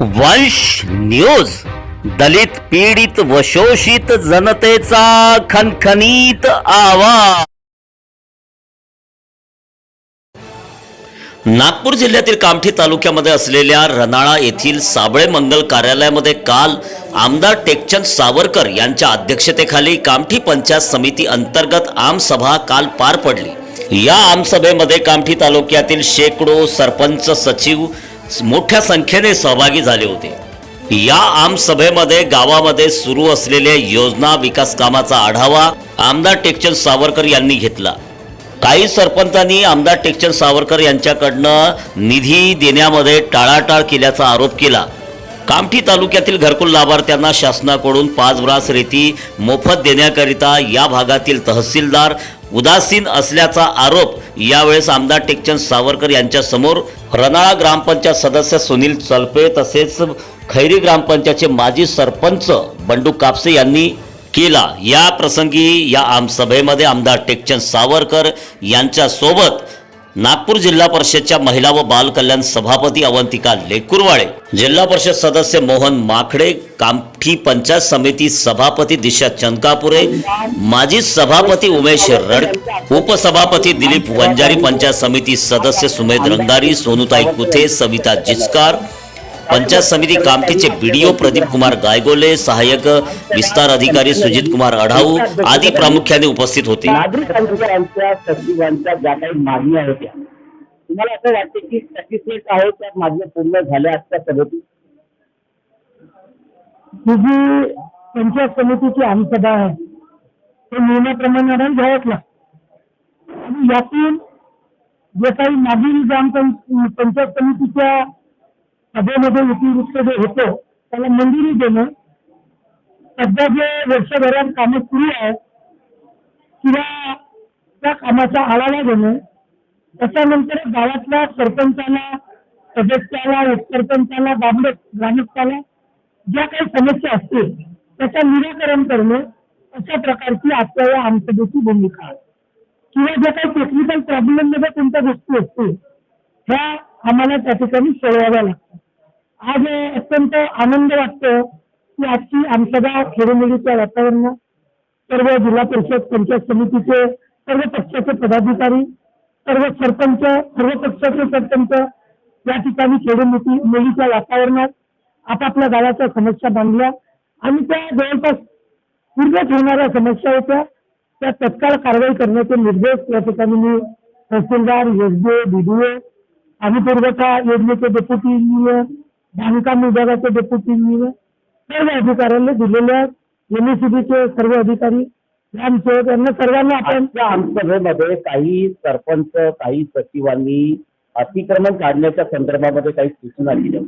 वंश न्यूज दलित पीडित व शोषित जनतेचा खनखनीत आवाज. नागपूर जिल्ह्यातील कामठी तालुक्यामध्ये असलेल्या रनाळा येथील साबळे मंगल कार्यालयामध्ये काल आमदार टेकचंद सावरकर यांच्या अध्यक्षतेखाली कामठी पंचायत समिती अंतर्गत आमसभा काल पार पडली. या आमसभेमध्ये कामठी तालुक्यातील शेकडो सरपंच सचिव मोठ्या संख्येने सहभागी झाले होते. या आमसभेमध्ये गावामध्ये सुरू असलेल्या योजना विकास कामाचा आढावा आमदार टेकचंद सावरकर यांनी घेतला. काही सरपंचांनी आमदार टेकचंद सावरकर यांच्याकडनं निधी देण्यामध्ये टाळाटाळ केल्याचा आरोप केला. कामठी तालुक्यातील घरकुल लाभार्थ्यांना शासनाकडून पाच ब्रास रेती मोफत देण्याकरिता या भागातील तहसीलदार उदासीन असल्याचा आरोप यावेळेस आमदार टेकचंद सावरकर यांच्यासमोर रनाळा ग्रामपंचायत सदस्य सुनील चलपे तसेच खैरी ग्रामपंचायतचे माजी सरपंच बंडू कापसे यांनी केला. या प्रसंगी या आमसभेमध्ये आमदार टेकचंद सावरकर यांच्यासोबत नागपूर जिल्हा परिषदच्या महिला व बाल कल्याण सभापती अवंतिका लेकुरवाळे जिल्हा परिषद सदस्य मोहन माखडे कामठी पंचायत समिती सभापती दिशा चंदकापुरे माजी सभापती उमेश रड उपसभापती दिलीप वंजारी पंचायत समिती सदस्य सुमेध रंगारी सोनुताई कुथे सविता जिचकार पंचायत समिती कामठीचे बीडीओ प्रदीप कुमार गायगोले सहाय्यक विस्तार अधिकारी सुजित कुमार अढाऊ आदी प्रामुख्याने उपस्थित होते. नागरिकांच्या आमच्या सचिवांच्या ज्या काही मागण्या होत्या तुम्हाला असं वाटते की सॅटिस्फाईड आहे त्या मागण्या पूर्ण झाल्या आजच्या सभेतून? ही जी पंचायत समितीची आमसभा आहे. ते नियमाप्रमाणे घ्यावंच लागतं. यातून जे काही मागील ग्रामपंच पंचायत समितीच्या सभेमध्ये इतिवृत्त जे होतं त्याला मंजुरी देणं सध्या जे वर्षभरात कामं सुरू आहेत किंवा त्या कामाचा आढावा घेणं त्याच्यानंतर गावातल्या सरपंचाला सदस्याला उपसरपंचाला ग्राम ग्रामस्थाला ज्या काही समस्या असतील त्याचं निराकरण करणं अशा प्रकारची आजच्या या आमसभेची भूमिका आहे. किंवा ज्या काही टेक्निकल प्रॉब्लेममध्ये कोणत्या गोष्टी असतील ह्या आम्हाला त्या ठिकाणी सोडवाव्या लागतात आज अत्यंत आनंद वाटतो की आजची आमसभा खेडेमेडीच्या वातावरणात सर्व जिल्हा परिषद पंचायत समितीचे सर्व पक्षाचे पदाधिकारी सर्व सरपंच सर्व पक्षाचे सरपंच या ठिकाणी खेडेमेटी मुलीच्या वातावरणात आपापल्या गावाच्या समस्या बांधल्या आणि त्या जवळपास पूर्ण ठेवणाऱ्या समस्या होत्या. त्या तत्काळ कारवाई करण्याचे निर्देश या ठिकाणी मी तहसीलदार एसडीओ बीडीओ पाणी पुरवठा योजनेचे डेप्युटी इंजिनियर बांधकाम विभागाचे डेप्युटी सर्व अधिकाऱ्यांनी दिलेले आहेत एमएसीबीचे सर्व अधिकारी ग्रामसेवक यांना सर्वांना आपण आजच्या आमसभेमध्ये काही सरपंच काही सचिवांनी अतिक्रमण काढण्याच्या संदर्भामध्ये काही सूचना दिल्या.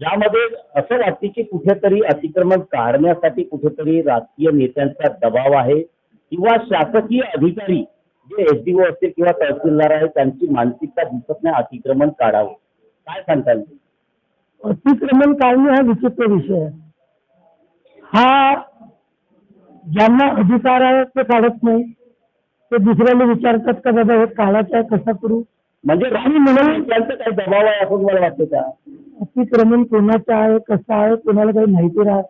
ज्यामध्ये असं वाटते की कुठेतरी अतिक्रमण काढण्यासाठी कुठेतरी राजकीय नेत्यांचा दबाव आहे किंवा शासकीय अधिकारी जे एसडीओ असतील किंवा तहसीलदार आहेत त्यांची मानसिकता दिसत नाही अतिक्रमण काढावं. काय सांगता येईल अतिक्रमण काढणे हा विचित्र विषय आहे. हा ज्यांना अधिकार आहे ते काढत नाही ते दुसऱ्याला विचारतात का बाबा हे काढायचं आहे कसा करू? म्हणजे राणी म्हणून त्यांचा काही दबाव आहे असं मला वाटतं का? अतिक्रमण कोणाचं आहे कसं आहे कोणाला काही माहिती राहत?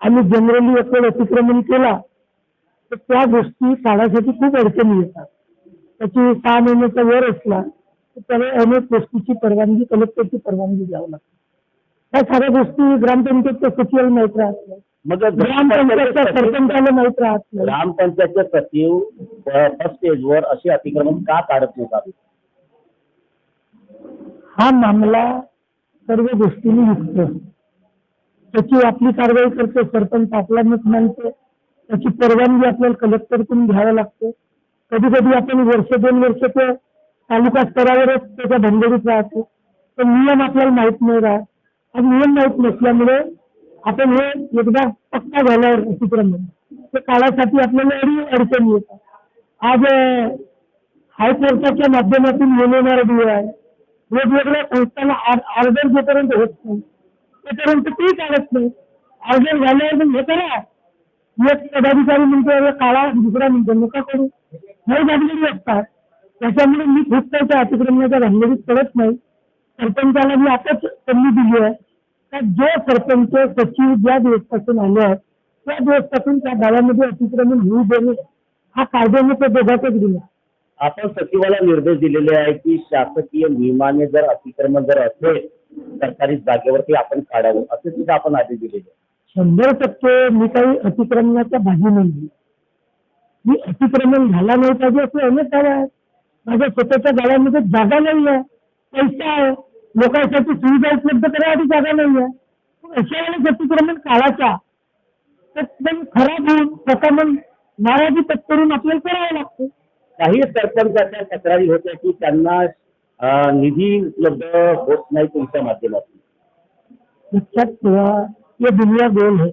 आणि जनरली आपण अतिक्रमण केला तर त्या गोष्टी काढायसाठी खूप अडचणी येतात. त्याची सहा महिन्याचा वर असला त्याला अनेक गोष्टीची परवानगी कलेक्टरची परवानगी घ्यावी लागते. त्या साऱ्या गोष्टी ग्रामपंचायतच्या सचिवाला माहीत राहत नाही. मग ग्रामपंचायतच्या सरपंचाला माहीत राहत नाही. ग्रामपंचायतचे सचिव फर्स्ट स्टेजवर असे अतिक्रमण का काढत नव्हतात हा मामला सर्व गोष्टींनी युक्त त्याची आपली कारवाई करते सरपंच आपला मत मानते. त्याची परवानगी आपल्याला कलेक्टरकडून घ्यावी लागते. कधी कधी आपण वर्ष दोन वर्ष ते तालुका स्तरावरच त्याच्या भंगडीत राहतो. पण नियम आपल्याला माहीत नाही राहत. आणि नियम माहीत नसल्यामुळे आपण हे एकदा पक्का झाल्यावर उपक्रम ते काळासाठी आपल्याला अडचणी येतात. आज हायकोर्टाच्या माध्यमातून येणार डीओ आहे वेगवेगळ्या संस्थांना ऑर्डर जोपर्यंत होत नाही तोपर्यंत ते काढत नाही. ऑर्डर झाल्यावर हे करा. एक पदाधिकारी म्हणतो काळा दुसरा म्हणतो नका करू. हे भानगडी असतात त्याच्यामुळे मी त्या अतिक्रमणाच्या भानगडीत पडत नाही. सरपंचाला मी आताच संधी दिली आहे. का जो सरपंच सचिव ज्या दिवसपासून आले आहेत त्या दिवसपासून त्या गावामध्ये अतिक्रमण होऊ देणे हा कायद्याने तो दोघातच दिला आपण सचिवाला निर्देश दिलेले आहे की शासकीय नियमाने जर अतिक्रमण जर असेल सरकारी जागेवरती आपण काढावं असे सुद्धा आपण आदेश दिलेले. शंभर टक्के मी काही अतिक्रमणाच्या बाजू नाही. मी अतिक्रमण झाला नाही पाहिजे असं अनेक गाव आहेत. माझ्या स्वतःच्या गावामध्ये जागा नाही आहे पैसा आहे. लोकांसाठी सुविधा उपलब्ध करायसाठी जागा नाही आहे अशा वेळेस अतिक्रमण काढायचा तर एकदम खराब होऊन मग नाराजी पत्करून आपल्याला करावं लागतं. काही सरपंचाच्या तक्रारी होत्या की त्यांना निधी उपलब्ध होत नाही तुमच्या माध्यमातून. लक्षात ठेवा ये दुनिया गोल है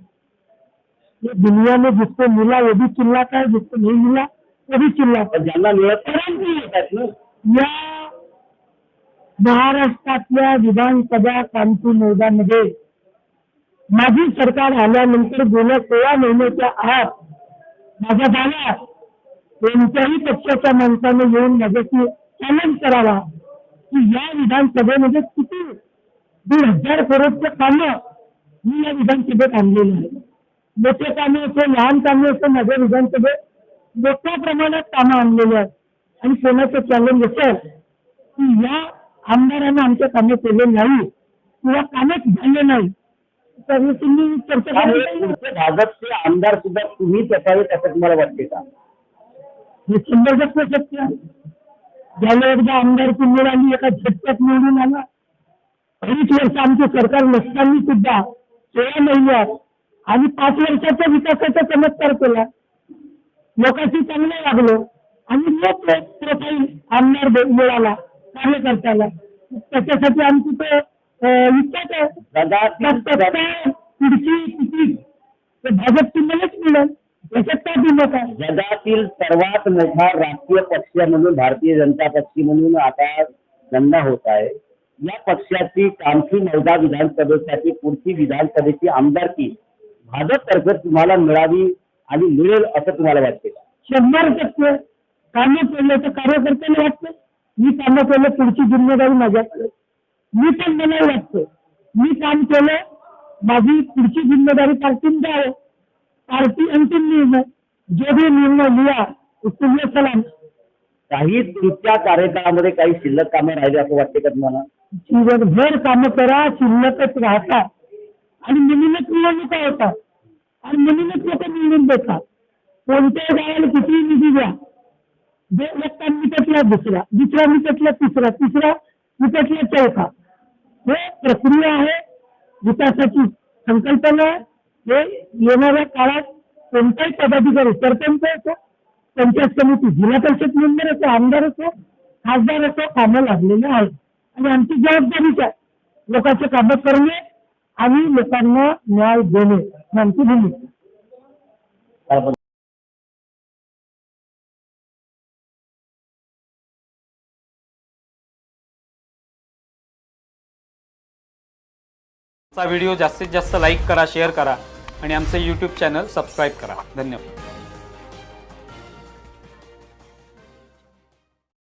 ये दुनिया में जिसको मिला वो भी चिल्लाता है जिसको नहीं मिला वो भी पण ज्यांना मिळत या महाराष्ट्रातल्या विधानसभा कामठी मैदानामध्ये माझी सरकार आल्यानंतर गेल्या सोळा महिन्याच्या आत माझ्या गावात कोणत्याही पक्षाच्या माणसाने येऊन माझ्याशी चॅलेंज करावा की या विधानसभेमध्ये किती दीड हज़ार करोडचं कामं मी या विधानसभेत आणलेलं आहे मोठे कामे असो लहान कामे असो माझ्या विधानसभेत मोठ्या प्रमाणात कामं आणलेली आहेत. आणि कोणाचं चॅलेंज असेल की या आमदारानं आमच्या कामे केले नाही किंवा कामच झाले नाही. तर तुम्ही चर्चा भाजपचे आमदार सुद्धा तुम्हीच असावेत असं तुम्हाला वाटते का? हे शंभर टक्के सत्य ज्याला एकदा आमदारकी मिळाली एका झटक्यात निवडून आला. अडीच वर्ष आमचे सरकार नसताना सुद्धा सोळा महिन्यात आणि पाच वर्षाच्या विकासाचा चमत्कार केला. लोकांशी चांगलं वागलो. आणि लोक प्रोफाईल आमदार मिळाला कार्यकर्त्याला त्याच्यासाठी आमची तो अं, इच्छाच भाजपची मलाच मिळेल. याच्यात काय दिलं आहे जगातील सर्वात मोठा राष्ट्रीय पक्ष म्हणून भारतीय जनता पक्ष म्हणून आता गणना होत आहे. या पक्षाची कामठी नवदा विधानसभेसाठी पुढची विधानसभेची आमदारकी भाजपतर्फे तुम्हाला मिळावी आणि मिळेल असं तुम्हाला वाटते का? शंभर टक्के. कामं केलं तर कार्यकर्त्याला वाटतं मी कामं केलं पुढची जिम्मेदारी माझ्याकडे. मी पण मला वाटतं मी काम केलं माझी पुढची जिम्मेदारी पार्टीने द्यावं पार्टी अंतिम निर्णय जो भी निर्णय लिया उसके लिए सलाम. काही तुमच्या कार्यकाळामध्ये काही शिल्लक कामं राहिले असं वाटते का तुम्हाला? जीवनभर कामं करा शिल्लकच राहतात आणि म्हणूनच निवडणुका होतात. आणि म्हणूनच लोक निवडून देतात कोणत्याही गावाला कितीही निधी द्या. दोन एक मिटतला दुसरा दुसरा मिटतला तिसरा तिसरा मिटतला चौथा. हे प्रक्रिया आहे विकासाची संकल्पना हे येणाऱ्या काळात कोणताही पदाधिकारी सरपंच असो पंचायत समिती जिल्हा परिषद मेंबर असो आमदार असो खासदार असो कामं लागलेले आहे आणि आमची जबाबदारीच आहे. लोकांचे कामं करणे आणि लोकांना न्याय देणे ही आमची भूमिका चा व्हिडिओ जास्तीत जास्त लाईक करा शेअर करा आणि आमचं यूट्यूब चॅनल सबस्क्राईब करा. धन्यवाद.